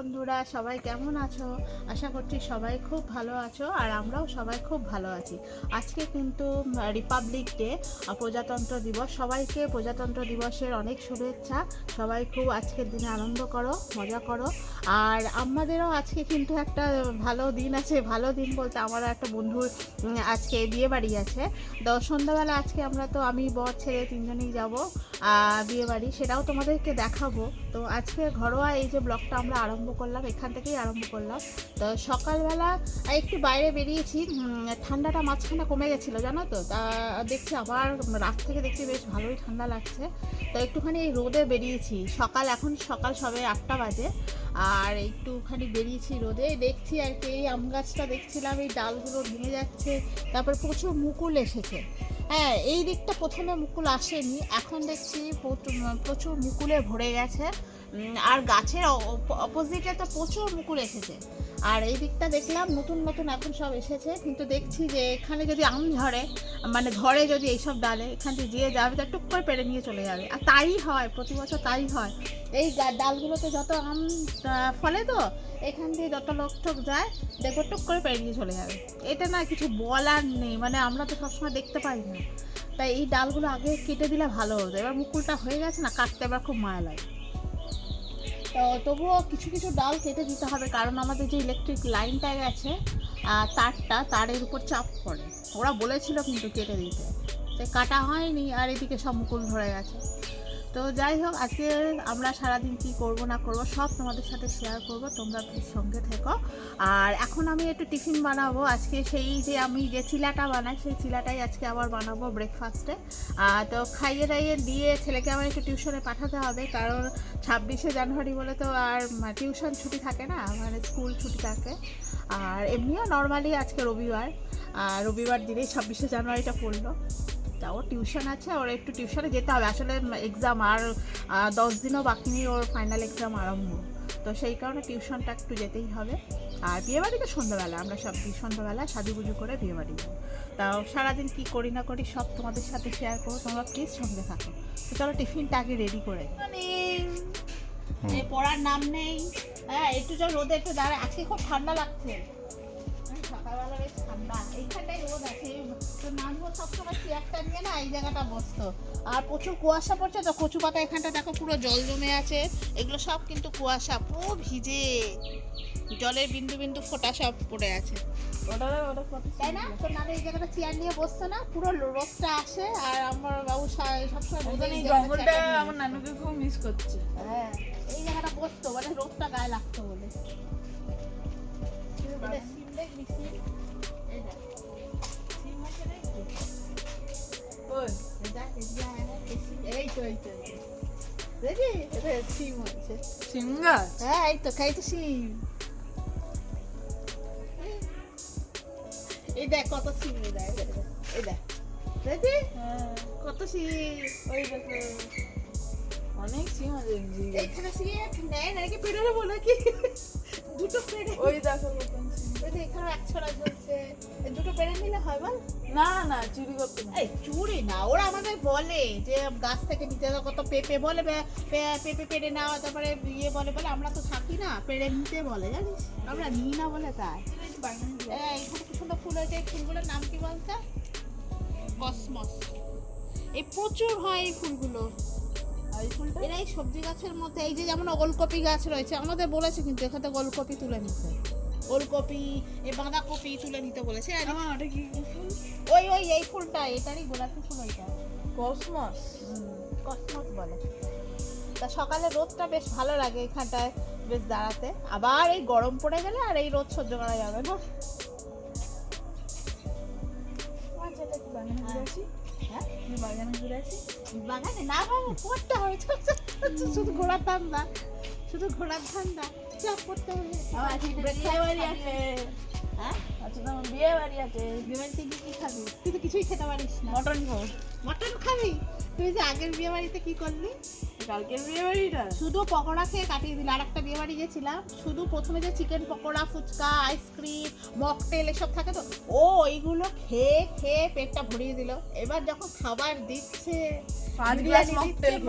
বন্ধুরা, সবাই কেমন আছো? আশা করছি সবাই খুব ভালো আছো আর আমরাও সবাই খুব ভালো আছি। আজকে কিন্তু রিপাবলিক ডে প্রজাতন্ত্র দিবস। সবাইকে প্রজাতন্ত্র দিবসের অনেক শুভেচ্ছা। সবাই খুব আজকের দিনে আনন্দ করো, মজা করো। আর আমাদেরও আজকে কিন্তু একটা ভালো দিন আছে, ভালো দিন বলতে আমারও একটা বন্ধুর আজকে বিয়ে বাড়ি আছে। তো সন্ধ্যাবেলা আজকে আমরা তো আমি, বর, ছেলে তিনজনেই যাব বিয়ে বাড়ি, সেটাও তোমাদেরকে দেখাবো। তো আজকে ঘরোয়া এই যে ব্লগটা আমরা আরম্ভ করলাম, এখান থেকেই আরম্ভ করলাম। তো সকালবেলা একটু বাইরে বেরিয়েছি ঠান্ডাটা মাঝখানে কমে গেছিল, জানো তো? তা দেখছি আবার রাত থেকে দেখছি বেশ ভালোই ঠান্ডা লাগছে। তো একটুখানি এই রোদে বেরিয়েছি, সকাল, এখন সকাল সবে আটটা বাজে। আর একটুখানি বেরিয়েছি রোদে, দেখছি আর কি, এই আম গাছটা দেখছিলাম, এই ডালগুলো ভেঙে যাচ্ছে, তারপর প্রচুর মুকুল এসেছে। হ্যাঁ এই দিকটা প্রথমে মুকুল আসেনি, এখন দেখছি প্রচুর- প্রচুর মুকুলে ভরে গেছে। আর গাছের অপোজিটে তো প্রচুর মুকুল এসেছে। আর এই দিকটা দেখলাম, নতুন নতুন এখন সব এসেছে। কিন্তু দেখছি যে এখানে যদি আম ঝরে মানে ধরে যদি এইসব ডালে, এখান থেকে যে যাবে তা টুক করে পেরে নিয়ে চলে যাবে। আর তাই হয়, প্রতি বছর তাই হয়। এই ডালগুলোতে যত আম ফলে তো, এখান দিয়ে যত লোক টোক যায়, দেখব টুক করে পেরে নিয়ে চলে যাবে। এটা না কিছু বলার নেই মানে আমরা তো সবসময় দেখতে পাই না। তাই এই ডালগুলো আগে কেটে দিলে ভালো হতো। এবার মুকুলটা হয়ে গেছে না, কাটতে এবার খুব মায়া লাগে। তবুও কিছু কিছু ডাল কেটে দিতে হবে, কারণ আমাদের যে ইলেকট্রিক লাইনটা গেছে তারটা তারের উপর চাপ পড়ে। ওরা বলেছিল কিন্তু কেটে দিতে। কাটা হয়নি, আর এদিকে সব মুকুল ধরে গেছে। তো যাই হোক, আজকে আমরা সারাদিন কি করব না করব সব তোমাদের সাথে শেয়ার করব, তোমরা প্লিজ সঙ্গে থেকো। আর এখন আমি একটু টিফিন বানাবো। আজকে সেই যে আমি যে চিলাটা বানাই, সেই চিলাটাই আজকে আবার বানাবো ব্রেকফাস্টে তো খাইয়ে দাইয়ে দিয়ে ছেলেকে আমার একটু টিউশনে পাঠাতে হবে, কারণ ছাব্বিশে জানুয়ারি বলে তো আর টিউশন ছুটি থাকে না মানে স্কুল ছুটি থাকে। আর এমনিও নর্মালি আজকে রবিবার, আর রবিবার দিনেই ছাব্বিশে জানুয়ারিটা পড়ল। তা ওর টিউশন আছে ওর একটু টিউশনে যেতে হবে। আসলে এক্সাম আর দশ দিনও বাকি নেই ওর ফাইনাল এক্সাম আরম্ভ। তো সেই কারণে টিউশনটা একটু যেতেই হবে। আর বিয়েবাড়িতে সন্ধ্যাবেলা আমরা সব সন্ধ্যাবেলা সাজুগুজু করে বিয়েবাড়ি যাব তাও সারাদিন কী করি না করি সব তোমাদের সাথে শেয়ার করো তোমরা প্লিজ সঙ্গে থাকো। তো চলো টিফিনটা আগে রেডি করে মানে পড়ার নাম নেই। হ্যাঁ একটু চল রোদে একটু দাঁড়ায় আজকে খুব ঠান্ডা লাগছে। সকালবেলা বেশ ঠান্ডা। এইখানটায় রোদ আছে। তো নাচবো সবসময় চেয়ারটা নিয়ে না এই জায়গাটা বসতো। আর প্রচুর কুয়াশা পড়ছে তো কচু পাতা এখানটা দেখো পুরো জল জমে আছে। এগুলো সব কিন্তু কুয়াশা পুরো ভিজে। জলের বিন্দু বিন্দু ফোটা সব পড়ে আছে। তাই না? এই জায়গাটা চেয়ার নিয়ে বসতো না পুরো রোদটা আসে। আর আমার বাবু সবসময় এই জঙ্গলটা আমার। নানুকে খুব মিস করছে। হ্যাঁ এই জায়গাটা বসতো মানে রোদটা গায়ে লাগতো বলে। সিম এই দেখ। সিম না ওই দেখ, এই তো, এই তো, এই এটা সিম হচ্ছে। সিঙ্গা হ্যাঁ, এই তো, খাই সিম। এই দেখ কত সিম এই দেখ, এই দেখ, এই দেখি? কত সিম ওই দেখো অনেক সিম আছে। এইখানে সিম নেয় নাকি পেড়ে নাকি দুটো পেড়ে ওই দেখো। ওই যে এখানে এক দুটো নিলে হয় বল? না না চুরি করতে না এই চুরি না ওরা আমাদের বলে যে গাছ থেকে নিতে কত পেঁপে বলে পেঁপে পেড়ে নাও তারপরে ইয়ে বলে বলে আমরা তো থাকি না পেড়ে নিতে বলে জানিস? আমরা নিই না বলে তাই। কি সুন্দর ফুল হয়েছে ফুলগুলোর নাম কি বলতো? কসমস এই প্রচুর হয় এই ফুলগুলো। আর এই ফুলটা? এরা এই সবজি গাছের মধ্যে এই যে যেমন ওলকপি গাছ রয়েছে আমাদের বলেছে কিন্তু এখানে ওলকপি তুলে নিতে। ওলকপি এই বাঁধাকপি তুলে নিতে বলেছে। আর আমার ওটা কি ওই ওই এই ফুলটা এটারই গোলাপি ফুল ওইটা। কসমস? কসমস বলে। তা সকালে রোদটা বেশ ভালো লাগে এখানটায় বেশ দাঁড়াতে। আবার এই গরম পড়ে গেলে আর এই রোদ সহ্য করা যাবে না। বাগানে আসি? হ্যাঁ? বাগানে না বাবু পড়তে হবে শুধু ঘোড়ার ধান্দা শুধু ঘোড়ার ধান্দা চাপ পড়তে হবে বিয়ে বাড়ি আছে। হ্যাঁ? আমার বিয়ে বাড়ি বিয়েবাড়িতে গিয়ে কি খাবি? তুই তো কিছুই খেতে পারিস না। মটন খাব। মটন খাবি? তুই যে আগের বিয়ে বাড়িতে কি করলি? কালকের বিয়ে বাড়িটা? শুধু পকোড়া খেয়ে কাটিয়ে দিল। আর একটা বিয়ে বাড়ি গেছিলাম। শুধু প্রথমে যে chicken pakora phuchka ice cream mocktail এসব থাকে তো ও ওইগুলো খেয়ে খেয়ে পেটটা ভরিয়ে দিল। এবার যখন খাবার দিচ্ছে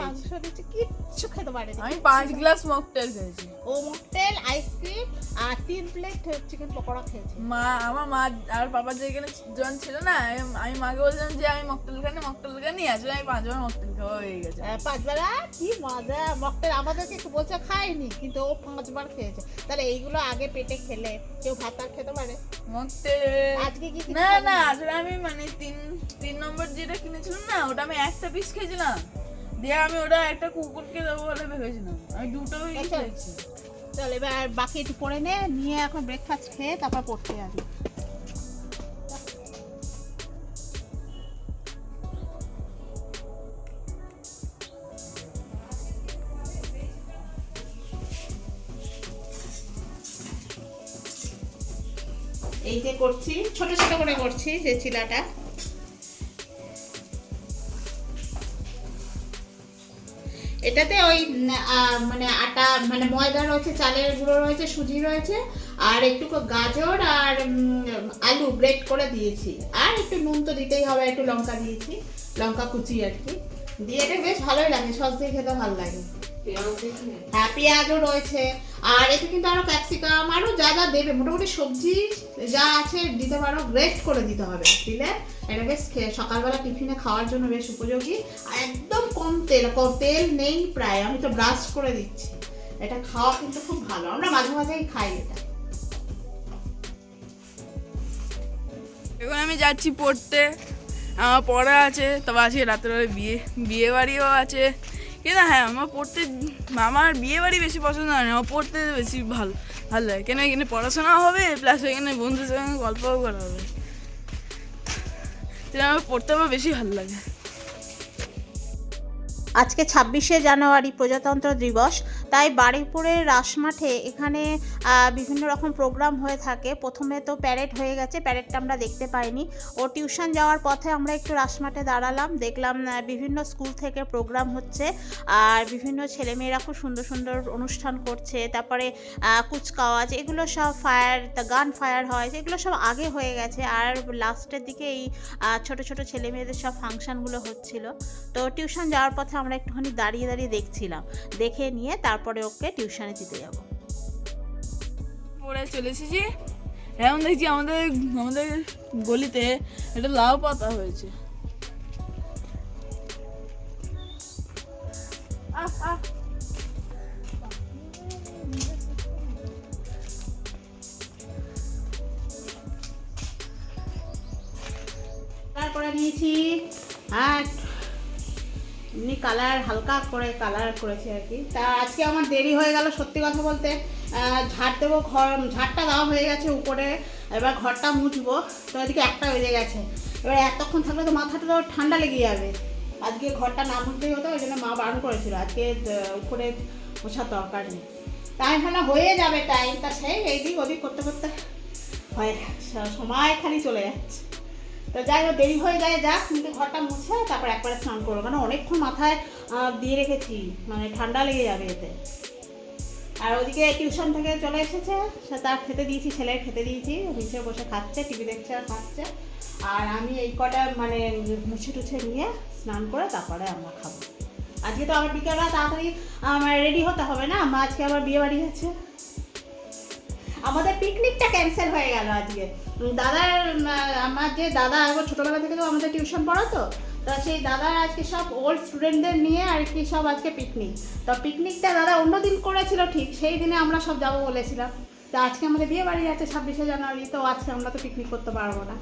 মাংস দিচ্ছে কিচ্ছু কিচ্ছু খেতে পারেনি আমি পাঁচ গ্লাস মকটেল খেয়েছি। ও মকটেল আইসক্রিম আর তিন প্লেট চিকেন পকোড়া খেয়েছে। মা আমার মা আর বাবা যেখানে জন ছিল না আমি- মাকে বলছিলাম যে আমি মকটেল খানি মকটেল খানি আসলে আমি পাঁচবার মকটেল খাওয়া হয়ে গেছে। আহ, পাঁচবেলা কি মজা। মকটেল আমাদেরকে একটু বলছে খায়নি কিন্তু ও পাঁচবার খেয়েছে। তাহলে এইগুলো আগে পেটে খেলে কেউ ভাত আর খেতে পারে? মকটেল আজকে কি কি না না আসলে আমি মানে তিন তিন নম্বর যেটা কিনেছিলাম না ওটা আমি একটা পিস খেয়েছিলাম। দিয়ে আমি ওটা একটা কুকুরকে দেবো বলে ভেবেছিলাম। আমি দুটো। খেয়েছি। চল এবার বাকি একটু পরে নে নিয়ে এখন ব্রেকফাস্ট খেয়ে তারপর পড়তে যাবি। এই যে করছি ছোট ছোট করে করছি যে চিলাটা ওই মানে আটা মানে ময়দা রয়েছে, চালের গুঁড়ো রয়েছে, সুজি রয়েছে, আর একটু গাজর আর আলু ব্রেড করে দিয়েছি। আর একটু নুন তো দিতেই হবে, একটু লঙ্কা দিয়েছি, লঙ্কা কুচি আর কি। দিয়ে এটা বেশ ভালোই লাগে, সস দিয়ে খেতে ভালো লাগে। হ্যাঁ পেঁয়াজও রয়েছে। আর এতে কিন্তু আরও ক্যাপসিকাম আরও যা যা দেবে, মোটামুটি সবজি যা আছে দিতে পারো গ্রেট করে দিতে হবে দিলে। এটা বেশ খে- সকালবেলা টিফিনে খাওয়ার জন্য বেশ উপযোগী। আর একদম কম তেল কম তেল নেই প্রায়, আমি তো ব্রাশ করে দিচ্ছি। এটা খাওয়া কিন্তু খুব ভালো, আমরা মাঝে মাঝেই খাই এটা। এখন আমি যাচ্ছি পড়তে। আমার পড়া আছে, তবে আজকে রাত্রে বিয়ে বিয়ে বাড়িও আছে। কিন্তু হ্যাঁ আমার পড়তে আমার বিয়ে বাড়ি বেশি পছন্দ হয় না পড়তে বেশি ভালো ভালো লাগে। কেন এখানে পড়াশোনাও হবে প্লাস এখানে বন্ধুদের সঙ্গে গল্পও করা হবে। আমার পড়তে আমার বেশি ভালো লাগে। আজকে ছাব্বিশে জানুয়ারি প্রজাতন্ত্র দিবস। তাই বারুইপুরের রাসমাঠে এখানে বিভিন্ন রকম প্রোগ্রাম হয়ে থাকে। প্রথমে তো প্যারেড হয়ে গেছে প্যারেডটা আমরা দেখতে পাইনি। ও টিউশন যাওয়ার পথে আমরা একটু রাসমাঠে দাঁড়ালাম, দেখলাম বিভিন্ন স্কুল থেকে প্রোগ্রাম হচ্ছে। আর বিভিন্ন ছেলেমেয়েরা খুব সুন্দর সুন্দর অনুষ্ঠান করছে। তারপরে কুচকাওয়াজ, এগুলো সব ফায়ার গান ফায়ার হয়, এগুলো সব আগে হয়ে গেছে। আর লাস্টের দিকে এই ছোট ছোট ছেলে মেয়েদের সব ফাংশনগুলো হচ্ছিল। তো টিউশন যাওয়ার পথে আমরা একটুখানি দাঁড়িয়ে দাঁড়িয়ে দেখছিলাম। দেখে নিয়ে তারপরে ওকে টিউশনে দিতে যাব। পড়ে চলে এসেছি। এখন দেখছি আমাদের আমাদের গলিতে একটা লাউ পাতা হয়েছে। আহ, আহ। তারপরে নিয়েছি আর এমনি কালার হালকা করে কালার করেছি আর কি। তা আজকে আমার দেরি হয়ে গেল সত্যি কথা বলতে। ঝাড় দেবো, ঘর, ঝাড়টা দেওয়া হয়ে গেছে উপরে। এবার ঘরটা মুছবো। তো এদিকে একটা বেজে গেছে। এবার এতক্ষণ থাকলে তো মাথাটা তো ঠান্ডা লেগে যাবে। আজকে ঘরটা না মুছতেই হতো, ওই জন্য মা বারণ করেছিল। আজকে উপরে মোছার দরকার নেই। তাই ভালো হয়ে যাবে টাইম তা সেই এইদিক ওদিক করতে করতে হয়। সময় খালি চলে যাচ্ছে। তো যাই হোক, দেরি হয়ে যায়, যাক, কিন্তু ঘরটা মুছে তারপর একবারে স্নান করব। কারণ অনেকক্ষণ মাথায় দিয়ে রেখেছি মানে ঠান্ডা লেগে যাবে এতে। আর ওদিকে টিউশন থেকে চলে এসেছে, সে তার খেতে দিয়েছি, ছেলের খেতে দিয়েছি নিচে বসে খাচ্ছে, টিভি দেখছে আর খাচ্ছে। আর আমি এই কটা মানে মুছে টুছে নিয়ে স্নান করে তারপরে আমরা খাব। আজকে তো আবার বিকেলবেলা তাড়াতাড়ি আমার রেডি হতে হবে না? আমার আজকে আবার বিয়ে বাড়ি আছে। আমাদের পিকনিকটা ক্যান্সেল হয়ে গেল আজকে। দাদার আমার যে দাদা একবার ছোটোবেলা থেকে তো আমাদের টিউশন পড়াতো, তা সেই দাদার আজকে সব ওল্ড স্টুডেন্টদের নিয়ে আর কি সব আজকে পিকনিক তো পিকনিকটা দাদা অন্যদিন করেছিল ঠিক, সেই দিনে আমরা সব যাব বলেছিলাম। তো আজকে আমাদের বিয়ে বাড়ি আছে ছাব্বিশে জানুয়ারি, তো আজকে আমরা তো পিকনিক করতে পারব না।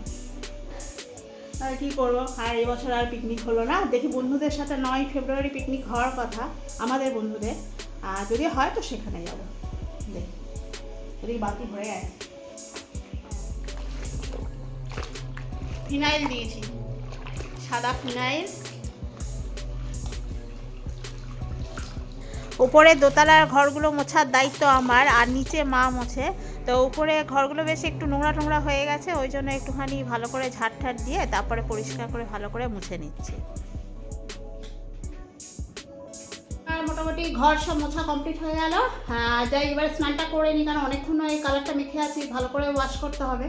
আর কি করব? আর এবছর আর পিকনিক হলো না। দেখি বন্ধুদের সাথে নয় ফেব্রুয়ারি পিকনিক হওয়ার কথা, আমাদের বন্ধুদের। আর যদি হয় তো সেখানে যাব। ফিনাইল দিয়েছি সাদা ফিনাইল উপরে দোতলার ঘরগুলো মোছার দায়িত্ব আমার, আর নিচে মা মোছে। তো উপরে ঘরগুলো বেশ একটু নোংরা টোংরা হয়ে গেছে, ওই জন্য একটুখানি ভালো করে ঝাড় ঠাট দিয়ে তারপরে পরিষ্কার করে ভালো করে মুছে নিচ্ছি। মোটামুটি ঘর সব মোছা কমপ্লিট হয়ে গেল। যাই, এবার স্নানটা করে নিই কারণ অনেকক্ষণ এই কালারটা মেখে আছি, ভালো করে ওয়াশ করতে হবে।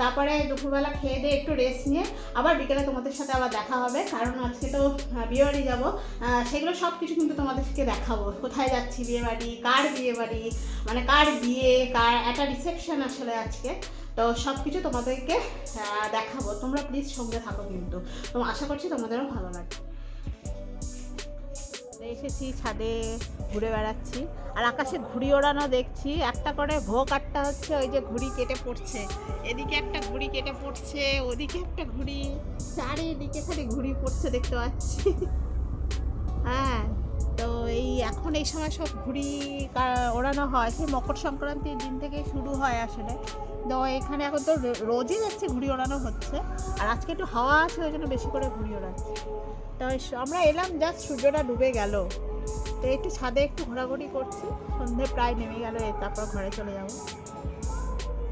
তারপরে দুপুরবেলা খেয়ে দিয়ে একটু রেস্ট নিয়ে আবার বিকেলে তোমাদের সাথে আবার দেখা হবে, কারণ আজকে তো বিয়েবাড়ি যাব। সেগুলো সব কিছু কিন্তু তোমাদেরকে দেখাবো। কোথায় যাচ্ছি বিয়েবাড়ি, কার বিয়েবাড়ি মানে কার বিয়ে, কার, একটা রিসেপশন আসলে আজকে। তো সব কিছু তোমাদেরকে দেখাবো। তোমরা প্লিজ সঙ্গে থাকো কিন্তু। তো আশা করছি তোমাদেরও ভালো লাগবে। এসেছি, ছাদে ঘুরে বেড়াচ্ছি। আর আকাশে ঘুড়ি ওড়ানো দেখছি, একটা করে ভোগ আটটা হচ্ছে ওই যে ঘুড়ি কেটে পড়ছে। এদিকে একটা ঘুড়ি কেটে পড়ছে, ওদিকে একটা ঘুড়ি, চারিদিকে খালি ঘুড়ি পড়ছে দেখতে পাচ্ছি। হ্যাঁ তো এই এখন এই সময় সব ঘুড়ি ওড়ানো হয়, সেই মকর সংক্রান্তির দিন থেকে শুরু হয় আসলে। তো এখানে এখন তো রোজই যাচ্ছে ঘুড়ি ওড়ানো হচ্ছে। আর আজকে একটু হাওয়া আছে, ওই জন্য বেশি করে ঘুড়ি ওড়াচ্ছে। তো এই- আমরা এলাম জাস্ট সূর্যটা ডুবে গেল। তো একটু ছাদে একটু ঘোরাঘুরি করছি। সন্ধে প্রায় নেমে গেল তারপর ঘরে চলে যাব।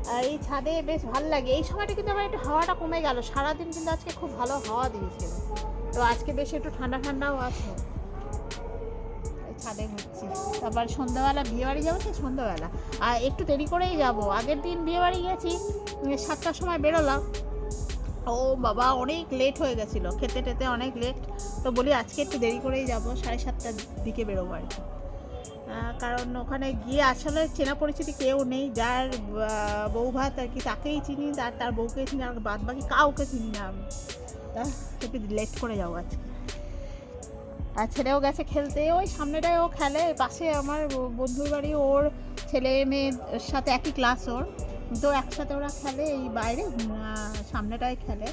আর এই ছাদে বেশ ভালো লাগে। এই সময়টা কিন্তু আমার একটু হাওয়াটা কমে গেল। সারাদিন কিন্তু আজকে খুব ভালো হাওয়া দিয়েছিল। তো আজকে বেশ একটু ঠান্ডা ঠান্ডাও আছে। ছাদে ঘুরছি। তারপর সন্ধ্যাবেলা বিয়েবাড়ি যাব তো সন্ধ্যাবেলা। আর একটু দেরি করেই যাব। আগের দিন বিয়েবাড়ি গেছি সাতটার সময় বেরোলাম। ও বাবা, অনেক লেট হয়ে গেছিল। খেতে টেতে অনেক লেট তো বলি আজকে একটু দেরি করেই যাব, সাড়ে সাতটার দিকে বেরোবো আর কি। কারণ ওখানে গিয়ে আসলে চেনা পরিচিতি কেউ নেই, যার বউ ভাত আর কি তাকেই চিনি তার তার বউকে চিনি, আর বাদ বাকি কাউকে চিনি না আমি। তা একটু লেট করে যাব আজকে। আর ছেলেও গেছে খেলতে, ওই সামনেটায় ও খেলে, পাশে আমার বন্ধুর বাড়ি, ওর ছেলে মেয়ের সাথে একই ক্লাস ওর। তো একসাথে ওরা খেলে, এই বাইরে সামনেটায় খেলে।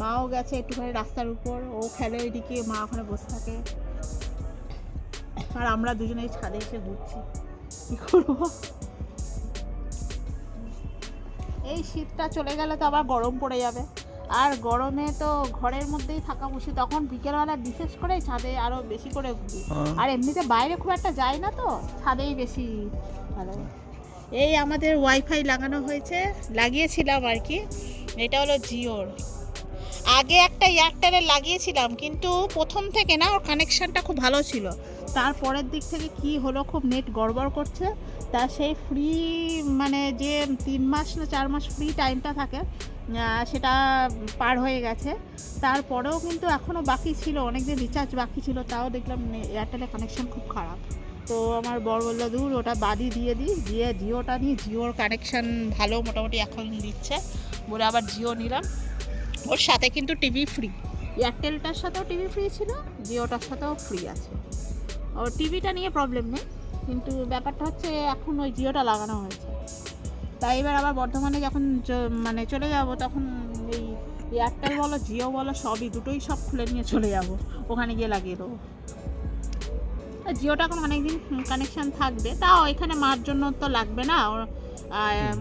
মাও গেছে একটুখানি রাস্তার উপর ও খেলে ওইদিকে মা ওখানে বসে থাকে। আর আমরা দুজনেই ছাদে এসে ঘুরছি। কি করব? এই শীতটা চলে গেলে তো আবার গরম পড়ে যাবে। আর গরমে তো ঘরের মধ্যেই থাকা বসি তখন বিকেলবেলা বিশেষ করে ছাদে আরও বেশি করে ঘুরি আর এমনিতে বাইরে খুব একটা যাই না তো ছাদেই বেশি ভালো। এই আমাদের ওয়াইফাই লাগানো হয়েছে লাগিয়েছিলাম আর কি। এটা হলো জিওর। আগে একটা এয়ারটেলের লাগিয়েছিলাম, কিন্তু প্রথম থেকে না ওর কানেকশানটা খুব ভালো ছিল। তারপরের দিক থেকে কি হলো, খুব নেট গড়বড় করছে। তা সেই ফ্রি মানে যে তিন মাস না চার মাস ফ্রি টাইমটা থাকে সেটা পার হয়ে গেছে। তারপরেও কিন্তু এখনও বাকি ছিল অনেক দিন রিচার্জ বাকি ছিল, তাও দেখলাম এয়ারটেলের কানেকশন খুব খারাপ। তো আমার বর বলল, দূর, ওটা বাদি দিয়ে দিই। দিয়ে জিওটা নিই জিওর কানেকশন ভালো মোটামুটি এখন দিচ্ছে। বলে আবার জিও নিলাম। ওর সাথে কিন্তু টিভি ফ্রি এয়ারটেলটার সাথেও টিভি ফ্রি ছিল, জিওটার সাথেও ফ্রি আছে। ওর টিভিটা নিয়ে প্রবলেম নেই, কিন্তু ব্যাপারটা হচ্ছে এখন ওই জিওটা লাগানো হয়েছে। তাই এবার আবার বর্ধমানে যখন মানে চলে যাব, তখন এই এয়ারটেল বলো, জিও বলো, সবই দুটোই সব খুলে নিয়ে চলে যাব। ওখানে গিয়ে লাগিয়ে দেবো। জিওটা এখন অনেকদিন কানেকশান থাকবে। তাও এখানে মার জন্য তো লাগবে না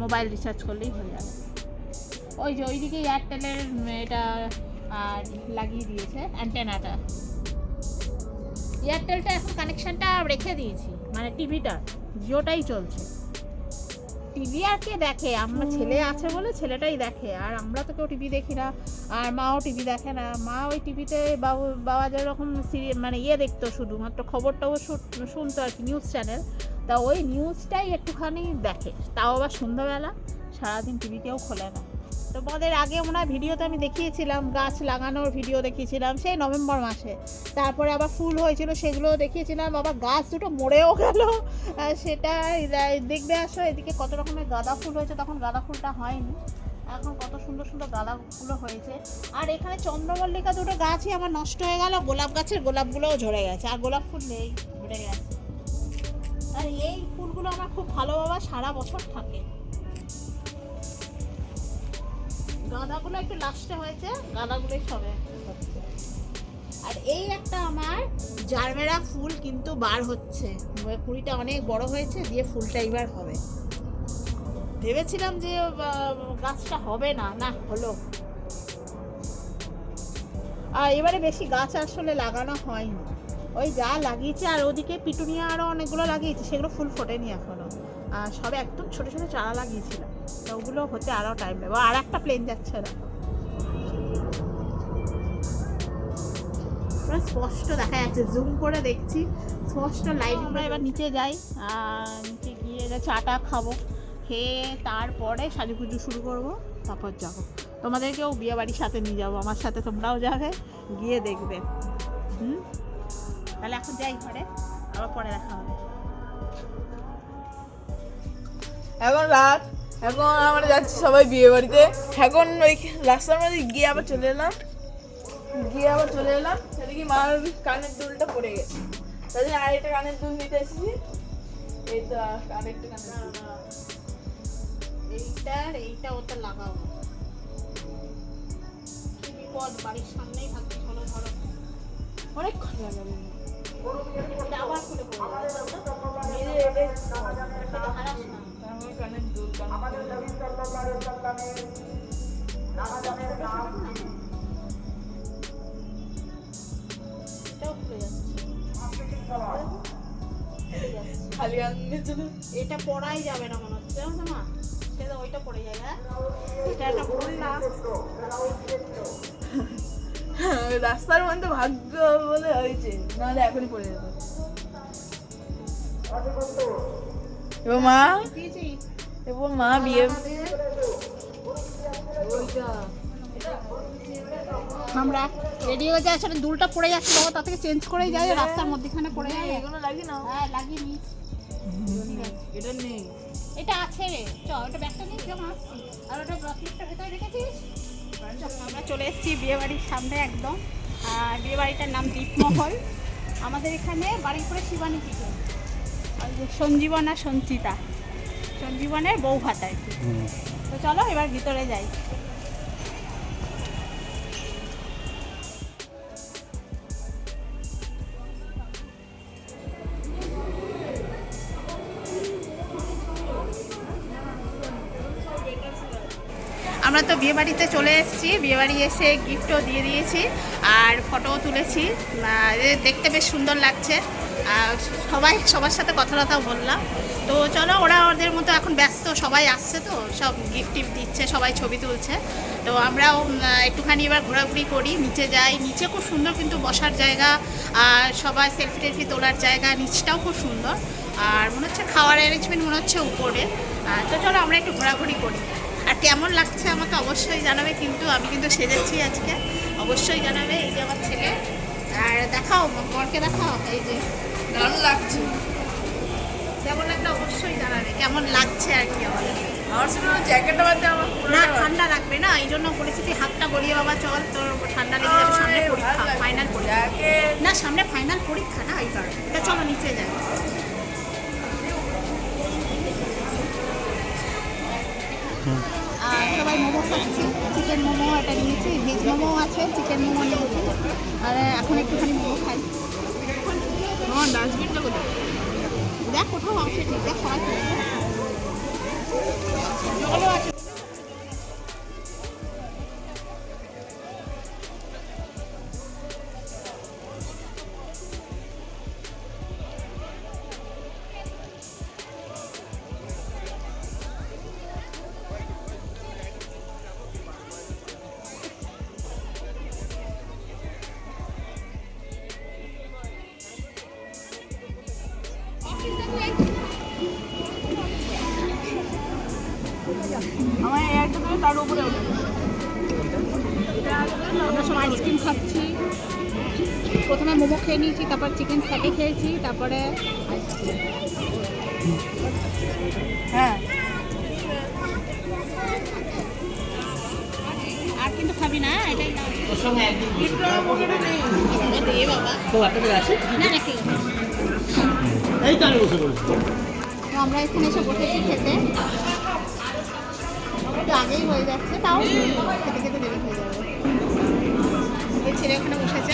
মোবাইল রিচার্জ করলেই হয়ে যাবে। ওই যে ওইদিকে এয়ারটেলের এটা, আর লাগিয়ে দিয়েছে অ্যান্টেনাটা এয়ারটেলটা এখন কানেকশনটা রেখে দিয়েছি মানে টিভিটা জিওটাই চলছে। টিভি আর কে দেখে? আমার ছেলে আছে বলে ছেলেটাই দেখে, আর আমরা তো কেউ টিভি দেখি না, আর মাও টিভি দেখে না। মা ওই টিভিতে বাবু যেরকম সিরিয়াল মানে ইয়ে দেখতো শুধুমাত্র, খবরটাও শুনতো আর কি নিউজ চ্যানেল তা ওই নিউজটাই একটুখানি দেখে। তাও আবার সন্ধ্যাবেলা, সারাদিন টিভি কেউ খোলে না। তোমাদের আগে হয় ভিডিওতে আমি দেখিয়েছিলাম, গাছ লাগানোর ভিডিও দেখিয়েছিলাম সেই নভেম্বর মাসে। তারপরে আবার ফুল হয়েছিল সেগুলো দেখিয়েছিলাম আবার গাছ দুটো মরেও গেল। সেটা দেখবে আসো, এদিকে কত রকমের গাঁদা ফুল হয়েছে, তখন গাঁদা ফুলটা হয়নি। এখন কত সুন্দর সুন্দর গাঁদা ফুলও হয়েছে। আর এখানে চন্দ্রমল্লিকা দুটো গাছই আমার নষ্ট হয়ে গেল, গোলাপ গাছের গোলাপগুলোও ঝরে গেছে, আর গোলাপ ফুল নেই, ঝরে গেছে। আর এই ফুলগুলো আমার খুব ভালো, বাবা, সারা বছর থাকে। গাঁদাগুলো একটু লাস্টে হয়েছে, গাঁদাগুলোই সবে আর এই একটা আমার জারমেরা ফুল কিন্তু বার হচ্ছে। কুড়িটা অনেক বড় হয়েছে, দিয়ে ফুলটা এবার হবে। ভেবেছিলাম যে গাছটা হবে না না, হলো। আর এবারে বেশি গাছ আসলে লাগানো হয়নি। ওই যা লাগিয়েছে, আর ওদিকে পিটুনিয়া আরও অনেকগুলো লাগিয়েছে, সেগুলো ফুল ফোটেনি এখনও। আর সবে একদম ছোট ছোট চারা লাগিয়েছিলাম। তো ওগুলো হতে আরও টাইম লাগবে আর একটা প্লেন যাচ্ছে না। স্পষ্ট দেখা যাচ্ছে। জুম করে দেখছি। স্পষ্ট লাইট আমরা এবার নিচে যাই। নিচে গিয়ে চাটা খাব। খেয়ে তারপরে সাজুগুজু শুরু করব। তারপর যাব। তোমাদেরকেও বিয়ে বাড়ির সাথে নিয়ে যাব। আমার সাথে তোমরাও যাবে। গিয়ে দেখবে। হুম? তাহলে এখন যাই ঘরে। আবার পরে দেখা হবে। এখন রাত। এখন আমরা যাচ্ছি সবাই বিয়ে বাড়িতে। এখন ওই রাস্তার মধ্যে গিয়ে আবার চলে এলাম। গিয়ে আবার চলে এলাম। সেদিকে মার কানের দুলটা পড়ে গেছে। জন্য আরেকটা কানের দুল নিতে এসেছি। এই তো আরেকটা কানের এইটার এইটা ওটা লাগাও কি বিপদ বাড়ির সামনেই থাকছে চলো ধরো। অনেক খরচা লাগাবো আবার খুলে হারাস না। কানের দুল এটা পড়াই যাবে না মনে হচ্ছে। জানো তো মা সেটা ওইটা পড়ে যাবে হ্যাঁ? এটা একটা পড়লাম রাস্তার মধ্যে ভাগ্য বলে হয়েছে। নাহলে এখনই পড়ে যেত। এবার মা। এবার মা বিয়ে। আমরা রেডি হয়ে যাই আসলে দুলটা পড়ে যাচ্ছে বাবা তা থেকে চেঞ্জ করেই যাই রাস্তার মধ্যেখানে পড়ে যাই। এগুলো লাগিয়ে নাও। হ্যাঁ লাগিয়ে নি। এটা নেই এটা আছে রে। চ ওটা ব্যাগটা নিয়ে আসছি। আর ওটা ব্রসলেটটা ভেতরে রেখেছিস? আমরা চলে এসেছি বিয়ে বাড়ির সামনে একদম। আর বিয়ে বাড়িটার নাম দ্বীপমহল আমাদের এখানে বাড়ির পরে শিবানী যে সঞ্জীবন সঞ্চিতা। সঞ্জীবনের বউ ভাত আর কি। তো চলো এবার ভিতরে যাই। আমরা তো বিয়েবাড়িতে চলে এসেছি। বিয়েবাড়ি এসে গিফটও দিয়ে দিয়েছি। আর ফটোও তুলেছি। দেখতে বেশ সুন্দর লাগছে। সবাই, সবার সাথে কথা টথাও বললাম। তো চলো, ওরা ওদের মতো এখন ব্যস্ত, সবাই আসছে তো, সব গিফট টিফট দিচ্ছে, সবাই ছবি তুলছে। তো আমরাও একটুখানি এবার ঘোরাঘুরি করি, নিচে যাই। নিচে খুব সুন্দর কিন্তু বসার জায়গা, আর সবাই সেলফি টেলফি তোলার জায়গা, নিচটাও খুব সুন্দর। আর মনে হচ্ছে খাওয়ার অ্যারেঞ্জমেন্ট মনে হচ্ছে উপরে। তো চলো, আমরা একটু ঘোরাঘুরি করি। আর কেমন লাগছে আমাকে অবশ্যই জানাবে, কিন্তু আমি কিন্তু সেজেছি আজকে। অবশ্যই জানাবে, এই যে আমার ছেলে। আর দেখাও, বরকে দেখাও, এই যে। দারুণ লাগছে। কেমন লাগল? অবশ্যই জানাবে। কেমন লাগছে আর কি আমাদের? আমার শুধু জ্যাকেটটা বাদ দিয়ে আমার না ঠান্ডা লাগবে না। এই জন্য বলেছি তুই হাতটা গড়িয়ে বাবা চল তোর ঠান্ডা লেগে যাবে। সামনে পরীক্ষা ফাইনাল পরীক্ষা। না সামনে ফাইনাল পরীক্ষা না এই কারণে। এটা চলো নিচে যাই। আর সবাই মোমো খাচ্ছি। চিকেন মোমো এটা নিয়েছি ভেজ মোমো আছে চিকেন মোমো নিয়েছি। আর এখন একটুখানি মোমো খাই। আমার ডাস্টবিনটা কোথায়? দেখ কোথাও আছে ঠিক দেখ সবাই। আছে নিয়েছি তারপর চিকেন স্যাটে খেয়েছি তারপরে হ্যাঁ। আর কিন্তু খাবি না এটাই আমার এখানে এসে বসেছি খেতে। একটু আগেই হয়ে যাচ্ছে তাও খেতে খেতে দেরি হয়ে যাবে। ছেলে এখানে বসেছে।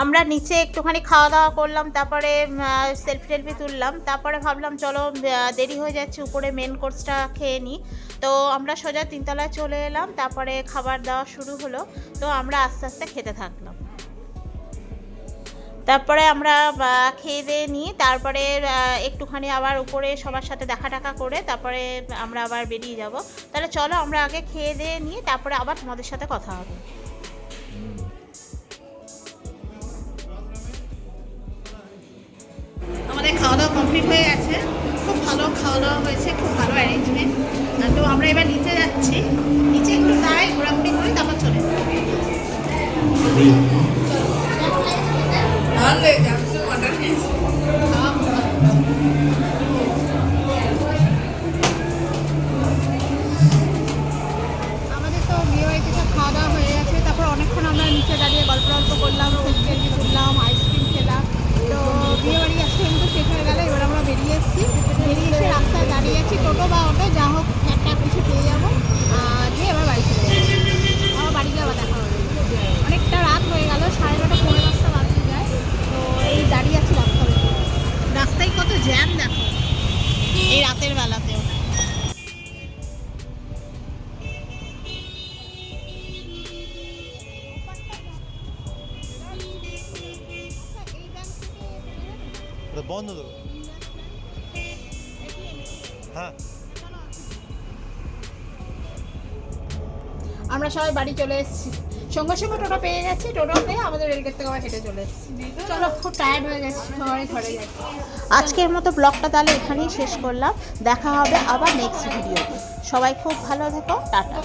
আমরা নিচে একটুখানি খাওয়া দাওয়া করলাম, তারপরে সেলফি টেলফি তুললাম, তারপরে ভাবলাম চলো দেরি হয়ে যাচ্ছে, উপরে মেন কোর্সটা খেয়ে নিই তো আমরা সোজা তিনতলায় চলে এলাম, তারপরে খাবার দাওয়া শুরু হলো, তো আমরা আস্তে আস্তে খেতে থাকলাম। তারপরে আমরা খেয়ে দিয়ে নিয়ে তারপরে একটুখানি আবার উপরে সবার সাথে দেখা টাকা করে, তারপরে আমরা আবার বেরিয়ে যাব। তাহলে চলো আমরা আগে খেয়ে দিয়ে নিয়ে তারপরে আবার তোমাদের সাথে কথা হবে। আমাদের খাওয়া দাওয়া কমপ্লিট হয়ে গেছে। খুব ভালো খাওয়া দাওয়া হয়েছে, খুব ভালো অ্যারেঞ্জমেন্ট তো আমরা এবার নিচে যাচ্ছি। নিচে একটু দাঁড়াই, ঘোরাঘুরি করি তারপর চলে। আমাদের তো বিয়ে বাড়িতে সব খাওয়া দাওয়া হয়ে গেছে। তারপর অনেকক্ষণ আমরা নিচে দাঁড়িয়ে গল্প গল্প করলাম ফুচকারি ঘুরলাম আইসক্রিম খেলাম। তো বিয়ে বাড়ি আজকে কিন্তু শেষ হয়ে গেল, এবার আমরা বেরিয়ে এসেছি। বেরিয়ে এসে রাস্তায় দাঁড়িয়ে আছি, টোটো বা অটো, যা হোক, একটা কিছু পেয়ে যাব। দিয়ে এবার বাড়ি চলে যাব। আমার বাড়ি যাওয়া দেখা হবে। অনেকটা রাত হয়ে গেল, সাড়ে নটা পনেরো বাড়ি চলে এসেছি। সঙ্গে সঙ্গে টোটো পেয়ে গেছি, টোটো পেয়ে আমাদের রেলগেট থেকে আবার হেঁটে চলে এসেছি। চলো, খুব টায়ার্ড হয়ে গেছি সবাই ঘরে যাচ্ছি আজকের মতো ব্লগটা তাহলে এখানেই শেষ করলাম। দেখা হবে আবার নেক্সট ভিডিও সবাই খুব ভালো থেকো, টাটা।